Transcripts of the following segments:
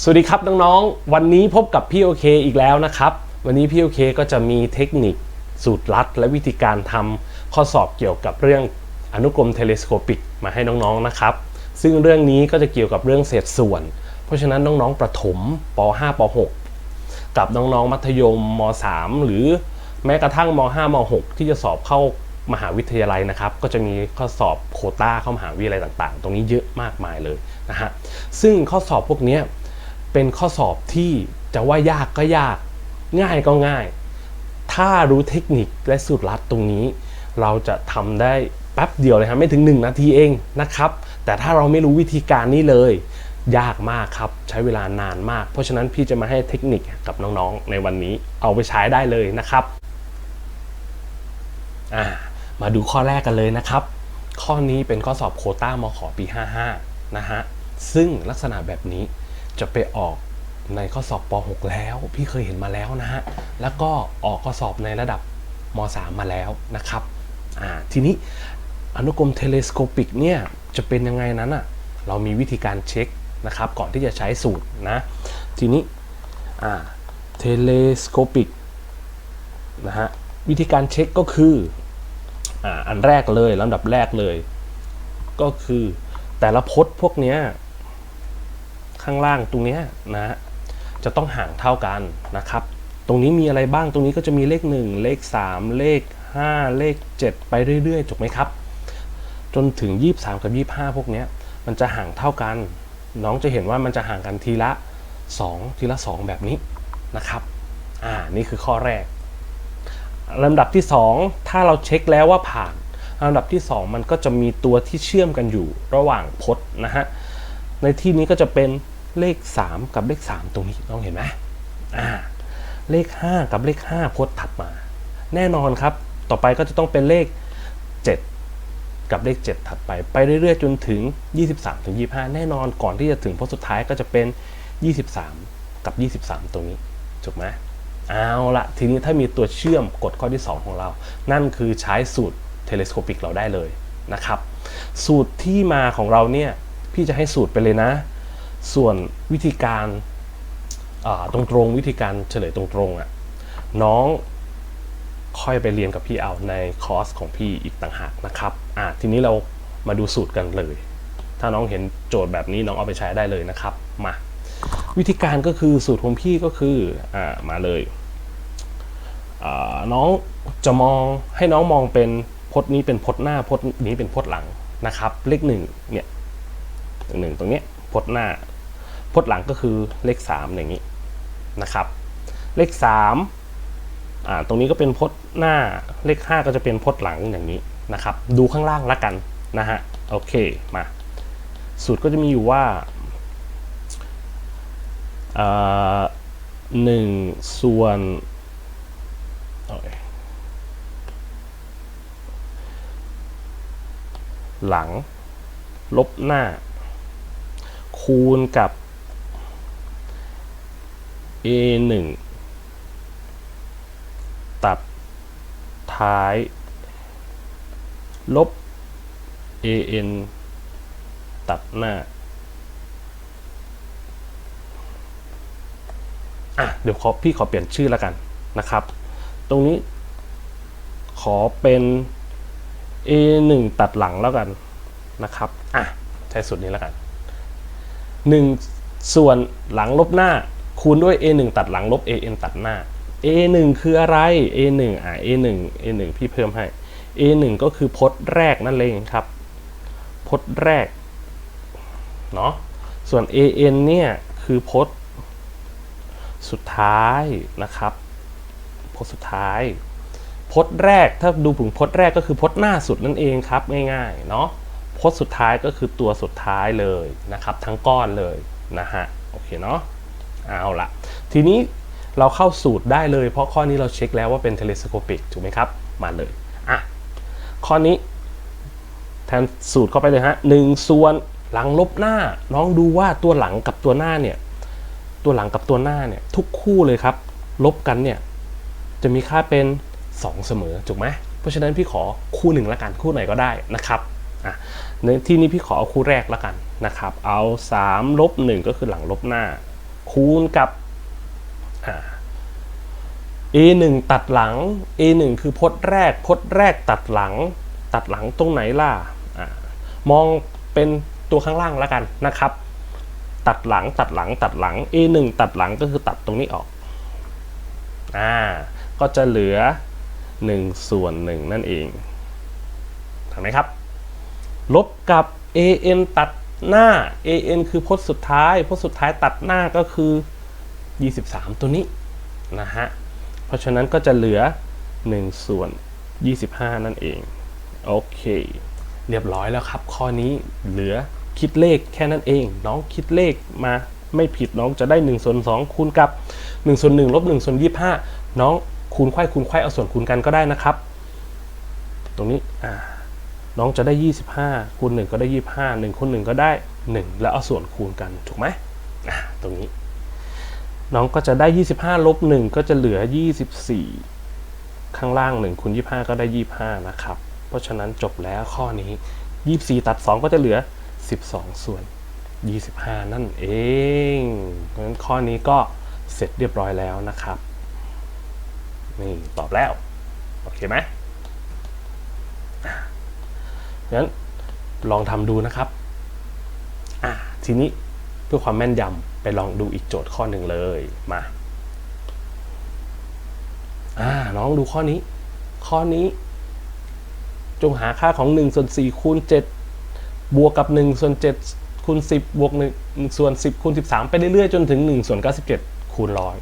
สวัสดีครับน้องๆ วันนี้พบกับพี่โอเคอีกแล้วนะครับ วันนี้พี่โอเคก็จะมีเทคนิคสูตรลัด และวิธีการทำข้อสอบเกี่ยวกับเรื่องอนุกรมเทเลสโคปิกมาให้น้องๆนะครับ ซึ่งเรื่องนี้ก็จะเกี่ยวกับเรื่องเศษส่วน เพราะฉะนั้นน้องๆ ประถมป .5 ป .6 กับน้องๆ มัธยมม .3 หรือแม้กระทั่งม .5 ม .6 ที่จะสอบเข้ามหาวิทยาลัยนะครับ ก็จะมีข้อสอบโคต้าเข้ามหาวิทยาลัยต่างๆ ตรงนี้เยอะมากมายเลยนะฮะซึ่งข้อสอบพวกนี้ เป็นข้อสอบที่จะว่ายากก็ยาก ง่ายก็ง่าย ถ้ารู้เทคนิคและสูตรลัดตรงนี้ เราจะทำได้แป๊บเดียวเลยครับไม่ถึง 1 นาทีเองนะครับ แต่ถ้าเราไม่รู้วิธีการนี้เลย ยากมากครับ ใช้เวลานานมาก เพราะฉะนั้นพี่จะมาให้เทคนิคกับน้องๆ ในวันนี้เอาไปใช้ได้เลยนะครับมาดูข้อแรกกันเลยนะครับ ข้อนี้เป็นข้อสอบโคต้ามขปี 55 นะฮะซึ่งลักษณะแบบนี้ จะไปออกในข้อสอบป .6 แล้ว พี่เคยเห็นมาแล้วนะฮะ แล้วก็ออกข้อสอบในระดับม .3 มาแล้วนะครับอ่าทีนี้อนุกรมเทเลสโคปิกเนี่ยจะเป็นยังไงนั้นอะเรามีวิธีการเช็คนะครับ ก่อนที่จะใช้สูตรนะ ทีนี้อ่าเทเลสโคปิกนะฮะวิธีการเช็คก็คืออ่าอันแรกเลยลำดับแรกเลย ก็คือแต่ละพจน์พวกเนี้ย ข้างล่างตรงนี้นะฮะจะต้องห่างเท่ากันนะครับ ตรงนี้มีอะไรบ้างตรงนี้ก็จะมีเลข 1 เลข 3 เลข 5 เลข 7 ไปเรื่อยๆถูกไหมครับ จนถึง 23 กับ 25 พวกนี้มันจะห่างเท่ากัน น้องจะเห็นว่ามันจะห่างกันทีละ 2 ทีละ 2 แบบนี้นะครับอ่านี่คือข้อแรกลำดับที่ 2 ถ้าเราเช็คแล้วว่าผ่านลำดับที่ 2 มันก็จะมีตัวที่เชื่อมกันอยู่ระหว่างพจน์นะฮะในที่นี้ก็จะเป็น เลข 3 กับเลข 3 ตรงนี้น้องเห็นไหมอ่าเลข 5 กับเลข5พจน์ถัดมา แน่นอนครับ ต่อไปก็จะต้องเป็นเลข 7 กับเลข 7 ถัดไป ไปเรื่อยๆ จนถึง 23 ถึง 25 แน่นอนก่อนที่จะถึงพจน์สุดท้ายก็จะเป็น 23 กับ 23 ตรงนี้ถูกไหมเอาละทีนี้ถ้ามีตัวเชื่อมกฎข้อที่ 2 ของเรา นั่นคือใช้สูตรเทเลสโคปิกเราได้เลยนะครับ สูตรที่มาของเราเนี่ย พี่จะให้สูตรไปเลยนะ ส่วนวิธีการตรงๆวิธีการเฉลยตรงๆอะน้องค่อยไปเรียนกับพี่เอาในคอร์สของพี่อีกต่างหากนะครับอ่าทีนี้เรามาดูสูตรกันเลย ถ้าน้องเห็นโจทย์แบบนี้น้องเอาไปใช้ได้เลยนะครับมาวิธีการก็คือสูตรของพี่ก็คืออ่ามาเลยน้องจะมองให้น้องมองเป็นพจน์นี้เป็นพจน์หน้าพจน์นี้เป็นพจน์หลังนะครับ เลขหนึ่งเนี่ยหนึ่งตรงเนี้ยพจน์หน้า พจน์หลังก็คือเลข 3 อย่างนี้นะครับ เลข3อ่าตรงนี้ก็เป็นพจน์หน้าเลข 5 ก็จะเป็นพจน์หลังอย่างนี้นะครับ ดูข้างล่างละกันนะฮะโอเคมา สูตรก็จะมีอยู่ว่าหนึ่งส่วนหลัง ลบหน้า คูณกับ a 1 ตัดท้าย ลบ an ตัดหน้า อะ เดี๋ยวขอพี่ขอเปลี่ยนชื่อแล้วกันนะครับ ตรงนี้ขอเป็น a 1 ตัดหลังแล้วกันนะครับ อะ ใช้สูตรนี้แล้วกัน 1 ส่วนหลังลบหน้า คูณด้วย a 1 ตัดหลังลบ a n ตัดหน้า a 1 คืออะไร a 1 อะ a 1 a 1 พี่เพิ่มให้ a 1 ก็คือพจน์แรกนั่นเองครับ พจน์แรก เนาะ ส่วน a n เนี่ยคือพจน์สุดท้ายนะครับ พจน์สุดท้าย พจน์แรกถ้าดูถึงพจน์แรกก็คือพจน์หน้าสุดนั่นเองครับ ง่ายๆ เนาะพจน์สุดท้ายก็คือตัวสุดท้ายเลยนะครับ ทั้งก้อนเลยนะฮะ โอเคเนาะ เอาละทีนี้เราเข้าสูตรได้เลย เพราะข้อนี้เราเช็คแล้วว่าเป็นเทเลสโคปิกถูกไหมครับ มาเลยอะข้อนี้แทนสูตรเข้าไปเลยฮะหนึ่งส่วนหลังลบหน้าน้องดูว่าตัวหลังกับตัวหน้าเนี่ยตัวหลังกับตัวหน้าเนี่ยทุกคู่เลยครับ ลบกันเนี่ยจะมีค่าเป็น 2 เสมอถูกไหมเพราะฉะนั้นพี่ขอคู่หนึ่งละกันคู่ไหนก็ได้นะครับอะในที่นี้พี่ขอเอาคู่แรกละกันนะครับ เอา3ลบ1ก็คือหลังลบหน้า คูณกับอ่า a 1 ตัดหลัง a 1 คือพจน์แรกพจน์แรกตัดหลัง ตัดหลังตรงไหนล่ะอามองเป็นตัวข้างล่างแล้วกันนะครับ ตัดหลังตัดหลังตัดหลัง a 1 ตัดหลังก็คือตัดตรงนี้ออกอ่าก็จะเหลือ1ส่วน1นั่นเองถูกไหมครับ ลบกับ an ตัด หน้า an คือพจน์สุดท้าย พจน์สุดท้ายตัดหน้าก็คือ 23 ตัวนี้นะฮะ เพราะฉะนั้นก็จะเหลือ 1 ส่วน 25 นั่นเอง โอเค เรียบร้อยแล้วครับ ข้อนี้เหลือคิดเลขแค่นั้นเอง น้องคิดเลขมาไม่ผิดน้องจะได้1ส่วน2คูณกับ1ส่วน1ลบ1ส่วน25 น้องคูณไขว้คูณไขว้เอาส่วนคูณกันก็ได้นะครับ ตรงนี้อ่า น้องจะได้ 25คูณ1ก็ได้ 25 1คูณ1ก็ได้ 1 แล้วเอาส่วนคูณกันถูกไหมตรงนี้ น้องก็จะได้ 25ลบ1ก็จะเหลือ 24 ข้างล่าง1คูณ25 ก็ได้ 25 นะครับ เพราะฉะนั้นจบแล้วข้อนี้ 24 ตัด 2 ก็จะเหลือ 12 ส่วน 25 นั่นเองเพราะฉะนั้นข้อนี้ก็เสร็จเรียบร้อยแล้วนะครับ นี่ตอบแล้ว โอเคไหม งั้นลองทำดูนะครับทีนี้เพื่อความแม่นยำไปลองดูอีกโจทย์ข้อหนึ่งเลยมาอ่าน้องดูข้อนี้ ข้อนี้ จงหาค่าของ1ส่วน4คูณ7บวกกับ1ส่วน7คูณ10 บวก1ส่วน 10คูณ13 ไปเรื่อยๆ จนถึง1ส่วน97 คูณร้อย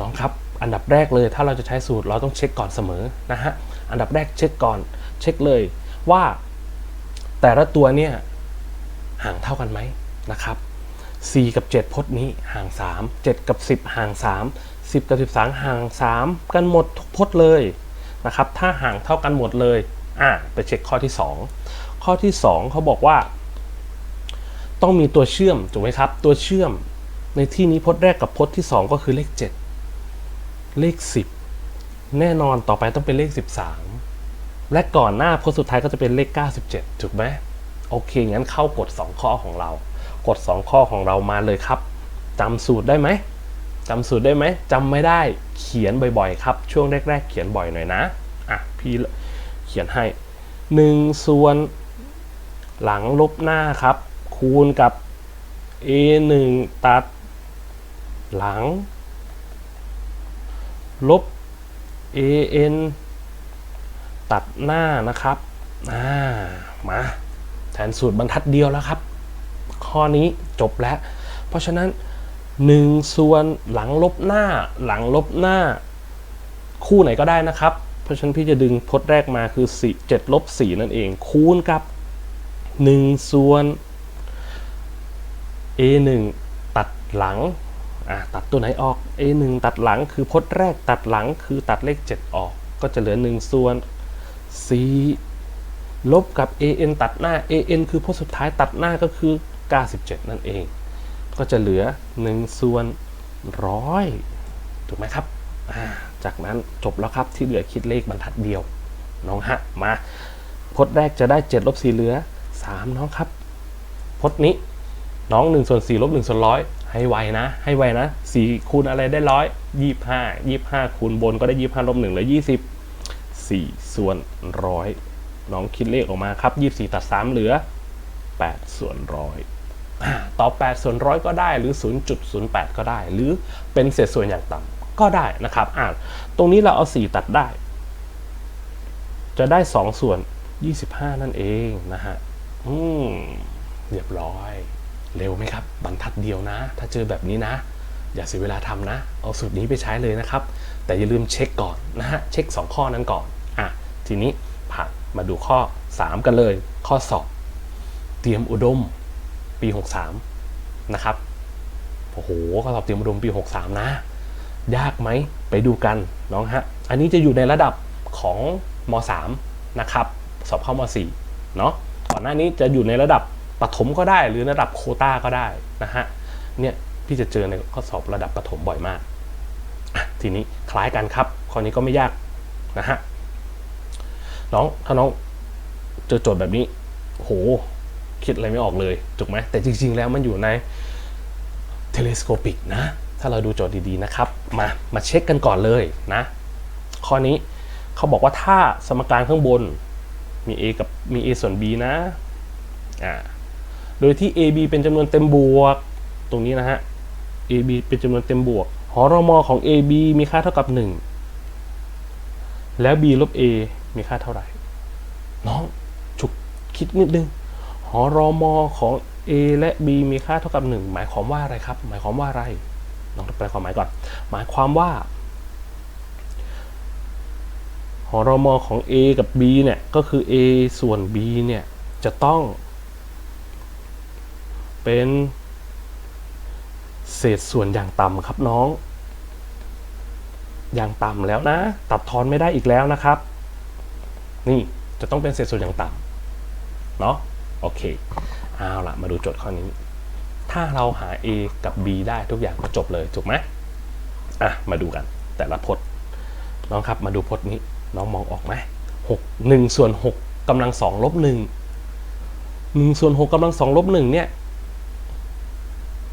น้องครับ อันดับแรกเลย ถ้าเราจะใช้สูตรเราต้องเช็คก่อนเสมอนะฮะ อันดับแรกเช็คก่อน เช็คเลยว่า แต่ละตัวเนี่ยห่างเท่ากันไหมนะครับ 4 กับ 7พจน์นี้ห่าง 3 7 กับ 10 ห่าง 3 10 กับ 13 ห่าง 3 กันหมดทุกพจน์เลยนะครับ ถ้าห่างเท่ากันหมดเลยอะไปเช็คข้อที่ 2 ข้อที่ 2เขาบอกว่า ต้องมีตัวเชื่อมถูกไหมครับ ตัวเชื่อมในที่นี้พจน์แรกกับพจน์ที่ 2 ก็คือเลข 7 เลข 10 แน่นอนต่อไปต้องเป็นเลข 13 และก่อนหน้าพจน์สุดท้ายก็จะเป็นเลข 97 ถูกไหมโอเค งั้นเข้ากฎ2ข้อของเรากฎ2ข้อของเรามาเลยครับจำสูตรได้ไหมจำสูตรได้ไหมจำไม่ได้เขียนบ่อยๆ ครับ ช่วงแรก ๆ เขียนบ่อยหน่อยนะ อะ พี่เขียนให้ 1 ส่วน หลังลบหน้าครับ คูณกับ a 1ตัด หลัง ลบ an ตัดหน้านะครับอ่ามาแทนสูตรบรรทัดเดียวแล้วครับ ข้อนี้จบแล้ว เพราะฉะนั้น 1 ส่วนหลังลบหน้า หลังลบหน้า คู่ไหนก็ได้นะครับ เพราะฉะนั้นพี่จะดึงพจน์แรกมาคือ4 7ลบ4นั่นเอง คูณกับ 1 ส่วน a 1ตัดหลังตัดตัวไหนออก a 1ตัดหลังคือพจน์แรกตัดหลังคือตัดเลข 7 ออก ก็จะเหลือ 1 ส่วน 4ลบกับ an ตัดหน้า an คือพจน์สุดท้ายตัดหน้าก็คือ 97 นั่นเอง ก็จะเหลือ 1 ส่วนร้อยถูกไหมครับาจากนั้นจบแล้วครับที่เหลือคิดเลขบรรทัดเดียว น้องฮะ มาพจน์แรกจะได้ 7 ลบ 4 เหลือ 3 น้องครับพจน์นี้น้อง1ส่วน4ลบ1ส่วนร้อยให้ไวนะ ให้ไวนะ 4 คูณอะไรได้ร้อยยี่ห้ายี่ห้าคูณบนก็ได้ยี่ห้าลบ1เหลือ 20 4 ส่วนร้อยน้องคิดเลขออกมาครับ 24 ตัด 3 เหลือ 8 ส่วนร้อยต่อ 8 ส่วนร้อยก็ได้หรือ 0.08 ก็ได้ หรือเป็นเศษส่วนอย่างต่ำก็ได้นะครับอ่าตรงนี้เราเอา 4 ตัดได้ จะได้ 2 ส่วน 25 นั่นเองนะฮะอืมเรียบร้อย เร็วไหมครับ บรรทัดเดียวนะ ถ้าเจอแบบนี้นะ อย่าเสียเวลาทำนะ เอาสูตรนี้ไปใช้เลยนะครับ แต่อย่าลืมเช็คก่อนนะฮะ เช็ค 2 ข้อนั้นก่อน ทีนี้ผ่านมาดูข้อ 3 กันเลย ข้อสอบเตรียมอุดมปี 63 นะครับโอ้โหข้อสอบเตรียมอุดมปี 63 นะ ยากไหมไปดูกันน้องฮะ อันนี้จะอยู่ในระดับของม .3 นะครับ สอบเข้าม .4 เนาะก่อนหน้านี้จะอยู่ในระดับปฐมก็ได้ หรือระดับโคต้าก็ได้นะฮะเนี่ยพี่จะเจอในข้อสอบระดับปฐมบ่อยมาก ทีนี้คล้ายกันครับ ข้อนี้ก็ไม่ยากนะฮะ น้องถ้าน้องเจอโจทย์แบบนี้ โห คิดอะไรไม่ออกเลยถูกไหมแต่จริง ๆ แล้วมันอยู่ในเทเลสโคปิกนะ ถ้าเราดูโจทย์ดีๆนะครับ มามาเช็คกันก่อนเลยนะ ข้อนี้เขาบอกว่าถ้าสมการข้างบนมี a กับมี a ส่วน b นะอ่าโดยที่ ab เป็นจำนวนเต็มบวก ตรงนี้นะฮะ ab เป็นจำนวนเต็มบวกหอรมอของ ab มีค่าเท่ากับ 1 แล้ว b ลบ a มีค่าเท่าไหร่ น้องฉุกคิดนิดนึง หอรอมอของ A และ B มีค่าเท่ากับ 1 หมายความว่าอะไรครับ หมายความว่าอะไรลองแปลความหมายก่อน หมายความว่า หอรอมอของ A กับ B เนี่ย ก็คือ A ส่วน B เนี่ย จะต้อง เป็นเศษส่วนอย่างต่ำครับน้อง อย่างต่ำแล้วนะ ตัดทอนไม่ได้อีกแล้วนะครับ นี่จะต้องเป็นเศษส่วนอย่างต่ำเนาะโอเคเอาละมาดูโจทย์ข้อนี้ ถ้าเราหา a กับ b ได้ทุกอย่างก็จบเลยถูกไหมอะมาดูกันแต่ละพจน์น้องครับมาดูพจน์นี้น้องมองออกไหมหกหนึ่งส่วนหกกำลังสองลบหนึ่งหนึ่งส่วนหกกำลังสองลบหนึ่งเนี่ย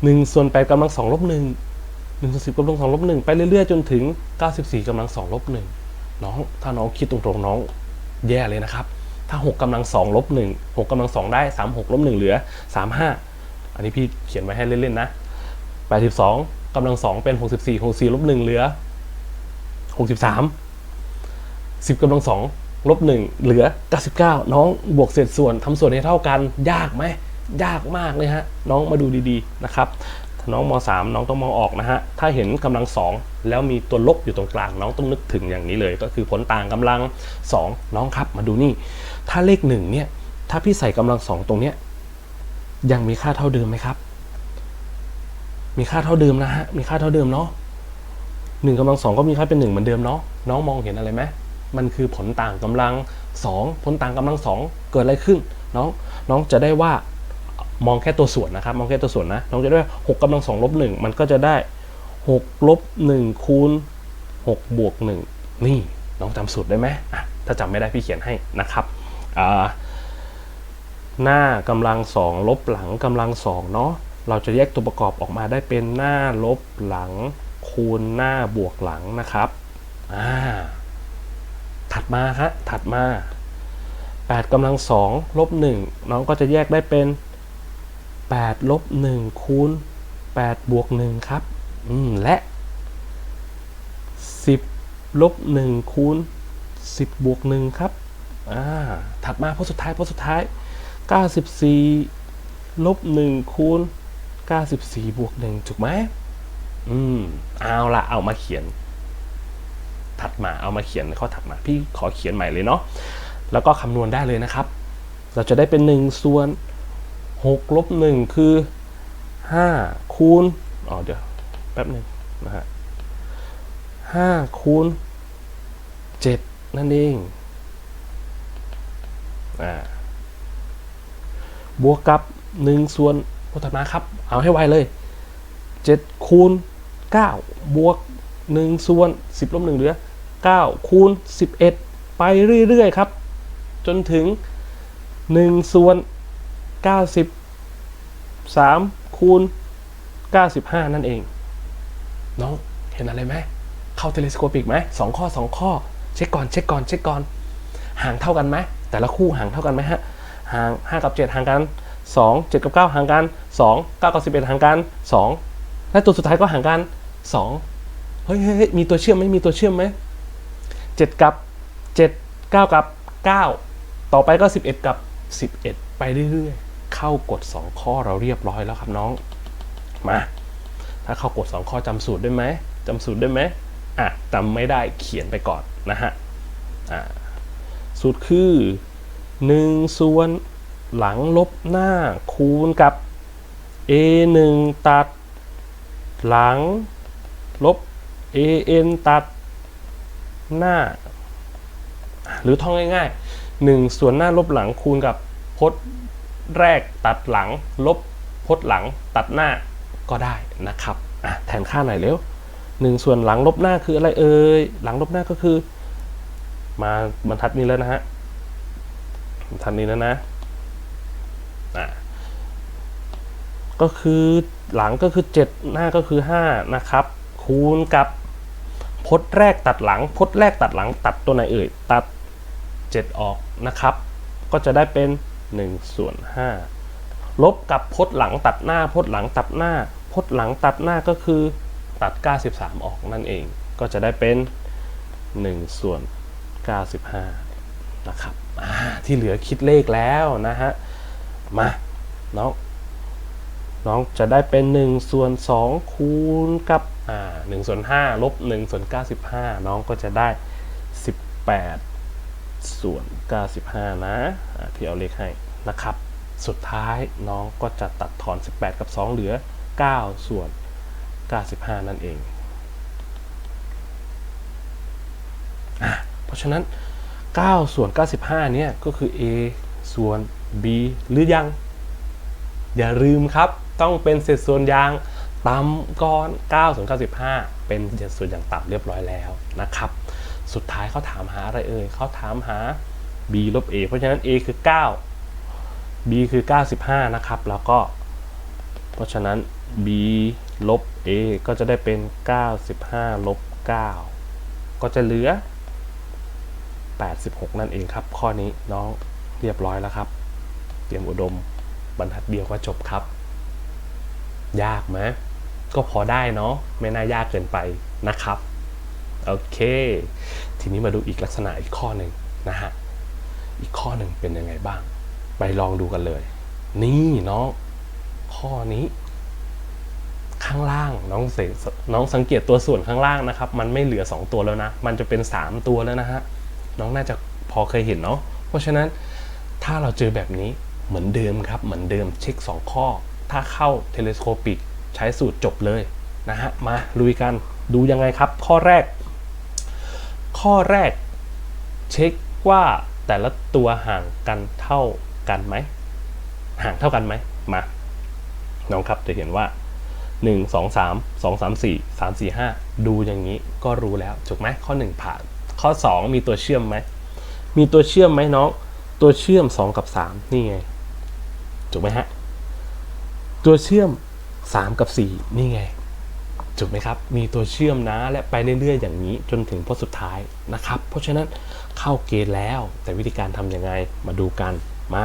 หนึ่งส่วนแปดกำลังสองลบหนึ่งหนึ่งส่วนสิบกำลังสองลบหนึ่งไปเรื่อยๆจนถึงเก้าสิบสี่กำลังสองลบหนึ่งน้องถ้าน้องคิดตรงๆน้อง แย่เลยนะครับ ถ้า 6กำลัง2ลบ1 6กำลัง 2 ได้ 3 6ลบ1เหลือ 3 5 อันนี้พี่เขียนไว้ให้เล่นๆนะ 82กำลัง 2 เป็น 64 64ลบ1เหลือ 63 10กำลัง2ลบ1เหลือ 99 น้องบวกเศษส่วนทำส่วนให้เท่ากันยากไหมยากมากเลยฮะ น้องมาดูดีๆนะครับ น้องม .3 น้องต้องมองออกนะฮะ ถ้าเห็นกำลัง 2 แล้วมีตัวลบอยู่ตรงกลาง น้องต้องนึกถึงอย่างนี้เลย ก็คือผลต่างกำลัง 2 น้องครับมาดูนี่ ถ้าเลข1เนี่ย ถ้าพี่ใส่กำลัง 2 ตรงเนี้ยยังมีค่าเท่าเดิมไหมครับ มีค่าเท่าเดิมนะฮะ มีค่าเท่าเดิมเนาะหนึ่งกำลังสองก็มีค่าเป็นหนึ่งเหมือนเดิมเนาะ น้องมองเห็นอะไรไหมมันคือผลต่างกำลัง 2 ผลต่างกำลัง 2 เกิดอะไรขึ้น น้อง น้องจะได้ว่า มองแค่ตัวส่วนนะครับ มองแค่ตัวส่วนนะน้องจะได้ว่า6กำลัง2ลบ1มันก็จะได้6ลบ1คูณ6บวก1นี่น้องจำสูตรได้ไหมอะถ้าจำไม่ได้พี่เขียนให้นะครับอ่าหน้ากำลังสองลบหลังกำลังสองเนาะเราจะแยกตัวประกอบออกมาได้เป็นหน้าลบหลังคูณหน้าบวกหลังนะครับอ่าถัดมาฮะถัดมา8กำลังสองลบ1น้องก็จะแยกได้เป็น 8ลบ1คูณ8บวก1ครับอืมและ 10ลบ1คูณ10บวก1ครับอ่าถัดมาพจน์สุดท้ายพจน์สุดท้าย 94ลบ1คูณ94บวก1ถูกไหมอืมเอาละเอามาเขียน ถัดมาเอามาเขียนข้อถัดมา พี่ขอเขียนใหม่เลยเนาะแล้วก็คำนวณได้เลยนะครับ เราจะได้เป็น1ส่วน 6ลบ1คือ 5 คูณอ๋อเดี๋ยวแป๊บหนึ่งนะฮะ5คูณ7นั่นเองอ่าบวกกับ1ส่วนพจน์ถัดมาครับ เอาให้ไวเลย 7 คูณ 9 บวก 1 ส่วน 10ลบ1เหลือ 9 คูณ 11 ไปเรื่อย ๆ ครับ จนถึง 1 ส่วน 93 คูณ 95 นั่นเอง น้องเห็นอะไรไหม เข้าเทเลสโคปิกไหมสองข้อสองข้อ เช็คก่อน เช็คก่อน เช็คก่อน ห่างเท่ากันไหม แต่ละคู่ห่างเท่ากันไหมฮะ ห่าง 5 กับ 7 ห่างกัน 2 7 กับ 9 ห่างกัน 2 9 กับ 11 ห่างกัน 2 และตัวสุดท้ายก็ห่างกัน 2 เฮ้ยเฮ้ยมีตัวเชื่อมไหมมีตัวเชื่อมไหม7 กับ 7 9 กับ 9 ต่อไปก็ 11 กับ 11 ไปเรื่อยๆ เข้ากฎ2ข้อเราเรียบร้อยแล้วครับน้อง มา ถ้าเข้ากฎ2ข้อจำสูตรได้ไหมจำสูตรได้ไหมอะจำไม่ได้เขียนไปก่อนนะฮะอ่าสูตรคือ 1 ส่วนหลังลบหน้าคูณกับ a 1ตัด หลัง ลบ an ตัด หน้า หรือท่องง่ายๆ 1 ส่วนหน้าลบหลังคูณกับพจน์ แรกตัดหลัง ลบพจน์หลังตัดหน้าก็ได้นะครับอะแทนค่าหน่อยเร็ว1ส่วนหลังลบหน้าคืออะไรเอ่ยหลังลบหน้าก็คือ มาบรรทัดนี้แล้วนะฮะบรรทัดนี้แล้วนะอะก็คือหลังก็คือ 7 หน้าก็คือ 5 นะครับ คูณกับพจน์แรกตัดหลังพจน์แรกตัดหลังตัดตัวไหนเอ่ยตัด 7 ออกนะครับ ก็จะได้เป็น 1ส่วน5ลบกับพจน์หลังตัดหน้าพจน์หลังตัดหน้าพจน์หลังตัดหน้าก็คือตัด 93 ออกนั่นเอง ก็จะได้เป็น 1 ส่วน 95 นะครับที่เหลือคิดเลขแล้วนะฮะ มาน้องน้องจะได้เป็น 1 ส่วน 2 คูณกับอ่า1ส่วน5ลบ1ส่วน95 น้องก็จะได้ 18 ส่วน 95 นะอ่าพี่เอาเลขให้นะครับ สุดท้ายน้องก็จะตัดทอน 18 กับ 2 เหลือ 9 ส่วน 95 นั่นเองอะเพราะฉะนั้น 9 ส่วน 95 เนี่ยก็คือ a ส่วน b หรือยัง อย่าลืมครับ ต้องเป็นเศษส่วนยางต่ำก่อน 9 ส่วน 95 เป็นเศษส่วนอย่างต่ำเรียบร้อยแล้วนะครับ สุดท้ายเขาถามหาอะไรเอ่ยเขาถามหา b ลบ a เพราะฉะนั้น a คือ 9 b คือ 95 นะครับ แล้วก็ เพราะฉะนั้น b ลบ a ก็จะได้เป็น 95 ลบ 9 ก็จะเหลือ 86 นั่นเองครับ ข้อนี้น้องเรียบร้อยแล้วครับ เตรียมอุดมบรรทัดเดียวก็จบครับ ยากไหมก็พอได้เนาะไม่น่ายากเกินไปนะครับ โอเค ทีนี้มาดูอีกลักษณะอีกข้อหนึ่งนะฮะ อีกข้อหนึ่งเป็นยังไงบ้าง ไปลองดูกันเลย นี่น้องข้อนี้ ข้างล่างน้องเสน้องสังเกตตัวส่วนข้างล่างนะครับ มันไม่เหลือ 2 ตัวแล้วนะ มันจะเป็น 3 ตัวแล้วนะฮะ น้องน่าจะพอเคยเห็นเนาะ เพราะฉะนั้นถ้าเราเจอแบบนี้เหมือนเดิมครับ เหมือนเดิมเช็ค 2 ข้อ ถ้าเข้าเทเลสโคปิกใช้สูตรจบเลยนะฮะ มาลุยกันดูยังไงครับ ข้อแรก ข้อแรก เช็คว่าแต่ละตัวห่างกันเท่ากันไหม ห่างเท่ากันไหมมา น้องครับจะเห็นว่า 1 2 3 2 3 4 3 4 5 ดูอย่างนี้ก็รู้แล้วถูกไหมข้อ 1 ผ่าน ข้อ 2 มีตัวเชื่อมไหม มีตัวเชื่อมไหมน้อง ตัวเชื่อม 2 กับ 3 นี่ไงถูกไหมฮะ ตัวเชื่อม 3 กับ 4 นี่ไง ถูกไหมครับ มีตัวเชื่อมนะและไปเรื่อยๆอย่างนี้จนถึงพจน์สุดท้ายนะครับ เพราะฉะนั้นเข้าเกณฑ์แล้วแต่วิธีการทำยังไงมาดูกันมา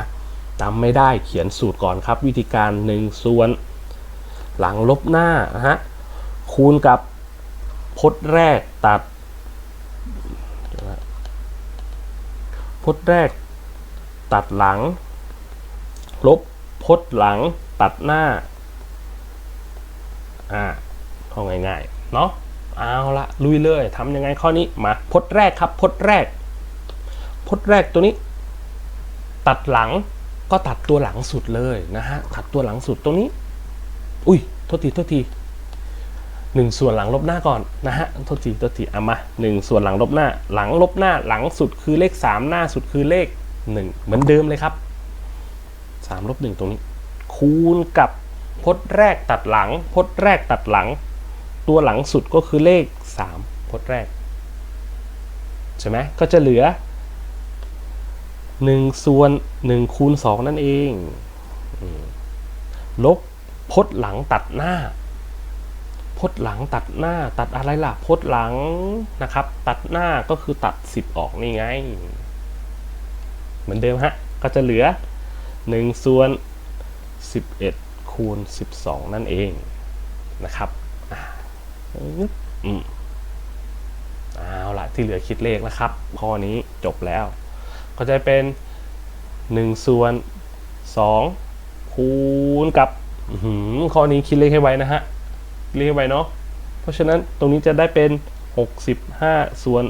จำไม่ได้เขียนสูตรก่อนครับ วิธีการ1ส่วน หลังลบหน้านะฮะคูณกับพจน์แรกตัดพจน์แรกตัดหลัง ลบพจน์หลังตัดหน้าอ่า ข้อง่ายๆเนาะเอาละลุยเลยทำยังไงข้อนี้มาพจน์แรกครับพจน์แรกพจน์แรกตัวนี้ ตัดหลังก็ตัดตัวหลังสุดเลยนะฮะตัดตัวหลังสุดตรงนี้ อุ้ยโทษทีโทษทีหนึ่งส่วนหลังลบหน้าก่อนนะฮะโทษทีโทษทีเอามาหนึ่งส่วนหลังลบหน้า หลังลบหน้าหลังสุดคือเลขสามหน้าสุดคือเลขหนึ่งเหมือนเดิมเลยครับสามลบหนึ่งตรงนี้ คูณกับพจน์แรกตัดหลังพจน์แรกตัดหลัง ตัวหลังสุดก็คือเลขสามพจน์แรก ใช่ไหมก็จะเหลือหนึ่งส่วนหนึ่งคูณสองนั่นเอง ลบพจน์หลังตัดหน้า พจน์หลังตัดหน้า ตัดอะไรล่ะ พจน์หลังนะครับ ตัดหน้าก็คือตัด 10 ออกนี่ไง เหมือนเดิมฮะ ก็จะเหลือ 1 ส่วน 11 คูณ 12 นั่นเองนะครับ อืมเอาละที่เหลือคิดเลขนะครับ ข้อนี้จบแล้ว ก็จะเป็น 1 ส่วน 2 คูณกับข้อนี้คิดเลขให้ไวนะฮะเลขให้ไวเนาะเพราะฉะนั้นตรงนี้จะได้เป็น 65 ส่วน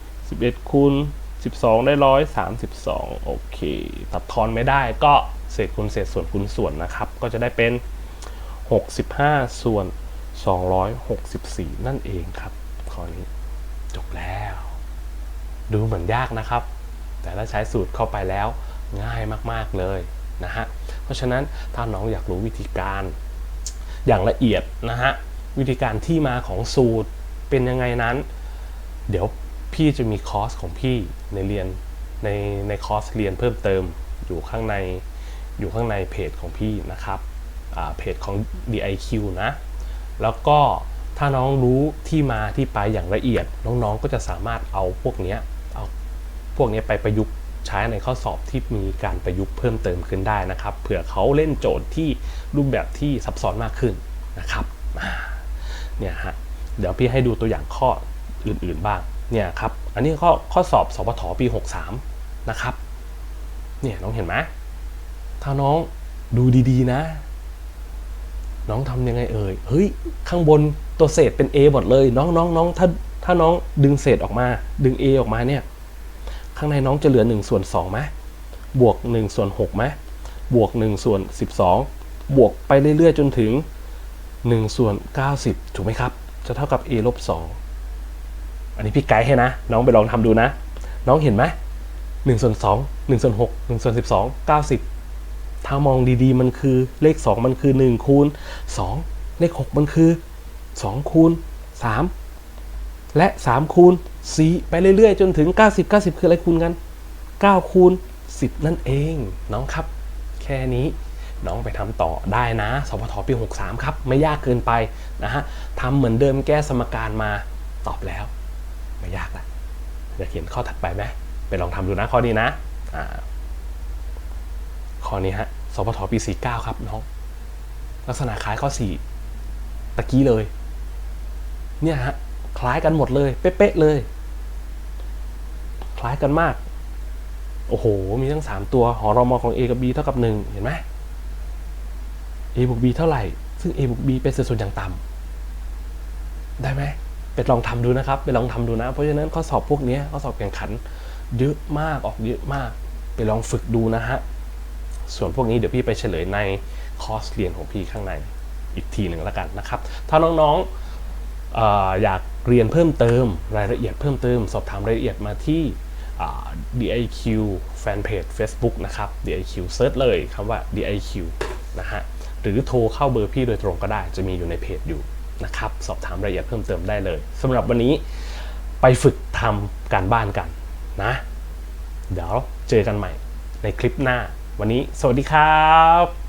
11 คูณ 12 ได้ 132 โอเค ตัดทอนไม่ได้ก็เศษคูณเศษส่วนคูณส่วนนะครับ ก็จะได้เป็น 65 ส่วน 264 นั่นเองครับข้อนี้จบแล้ว ดูเหมือนยากนะครับ แต่ถ้าใช้สูตรเข้าไปแล้วง่ายมากๆเลยนะฮะเพราะฉะนั้นถ้าน้องอยากรู้วิธีการอย่างละเอียดนะฮะวิธีการที่มาของสูตรเป็นยังไงนั้น เดี๋ยวพี่จะมีคอร์สของพี่ในเรียนในในคอร์สเรียนเพิ่มเติมอยู่ข้างในอยู่ข้างในเพจของพี่นะครับเพจของ DIQ นะ แล้วก็ถ้าน้องรู้ที่มาที่ไปอย่างละเอียด น้องๆก็จะสามารถเอาพวกนี้เอาพวกนี้ไปประยุกต์ใช้ในข้อสอบที่มีการประยุกต์เพิ่มเติมขึ้นได้นะครับ เผื่อเขาเล่นโจทย์ที่รูปแบบที่ซับซ้อนมากขึ้นนะครับเนี่ยฮะเดี๋ยวพี่ให้ดูตัวอย่างข้ออื่นๆบ้างเนี่ยครับอันนี้ข้อข้อสอบสปทปี 63 นะครับเนี่ยน้องเห็นไหมถ้าน้องดูดีๆนะ น้องทำยังไงเอ่ยเฮ้ยข้างบนตัวเศษเป็น A หมดเลย น้องน้องน้องถ้าถ้าน้องดึงเศษออกมา ดึง A ออกมาเนี่ยข้างในน้องจะเหลือ1ส่วน2ไหมบวก1ส่วน6ไหมบวก1ส่วน12 บวกไปเรื่อยๆจนถึง1ส่วน90 ถูกไหมครับ จะเท่ากับ A ลบ2อันนี้พี่ไกด์ให้นะ น้องไปลองทำดูนะ น้องเห็นไหม1ส่วน2 1ส่วน6 1ส่วน12 90 ถ้ามองดีๆ มันคือเลข 2 มันคือ 1 คูณ 2 เลข 6 มันคือ 2 คูณ 3 และ 3 คูณ 4 ไปเรื่อยๆ จนถึง 90 90 คืออะไรคูณกัน 9 คูณ 10 นั่นเองน้องครับ แค่นี้น้องไปทำต่อได้นะ สพทปี 63 ครับ ไม่ยากเกินไปนะฮะทำเหมือนเดิมแก้สมการมาตอบแล้ว ไม่ยากละจะเขียนข้อถัดไปไหมไปลองทำดูนะข้อนี้นะอ่า ข้อนี้ฮะสพทปี 49 ครับน้องลักษณะคล้ายข้อ 4 ตะกี้เลย เนี่ยฮะ คล้ายกันหมดเลย เป๊ะๆเลย คล้ายกันมาก โอ้โห มีทั้ง 3 ตัว หอรอมอของ A กับ B เท่ากับ 1 เห็นไหม A บวก B เท่าไหร่ ซึ่ง A บวก B เป็นสัดส่วนอย่างต่ำได้ไหมไปลองทำดูนะครับ ไปลองทำดูนะ เพราะฉะนั้นข้อสอบพวกนี้ข้อสอบแข่งขันเยอะมากออกเยอะมาก ไปลองฝึกดูนะฮะ ส่วนพวกนี้เดี๋ยวพี่ไปเฉลยในคอร์สเรียนของพี่ข้างในอีกทีหนึ่งแล้วกันนะครับ ถ้าน้องๆอออยากเรียนเพิ่มเติมรายละเอียดเพิ่มเติม สอบถามรายละเอียดมาที่ DIQ Fanpage Facebook นะครับ DIQ เซิร์ชเลยคำว่า DIQ นะฮะหรือโทรเข้าเบอร์พี่โดยตรงก็ได้ จะมีอยู่ในเพจอยู่นะครับ สอบถามรายละเอียดเพิ่มเติมได้เลยสำหรับวันนี้ไปฝึกทำการบ้านกันนะ เดี๋ยวเจอกันใหม่ในคลิปหน้า วันนี้สวัสดีครับ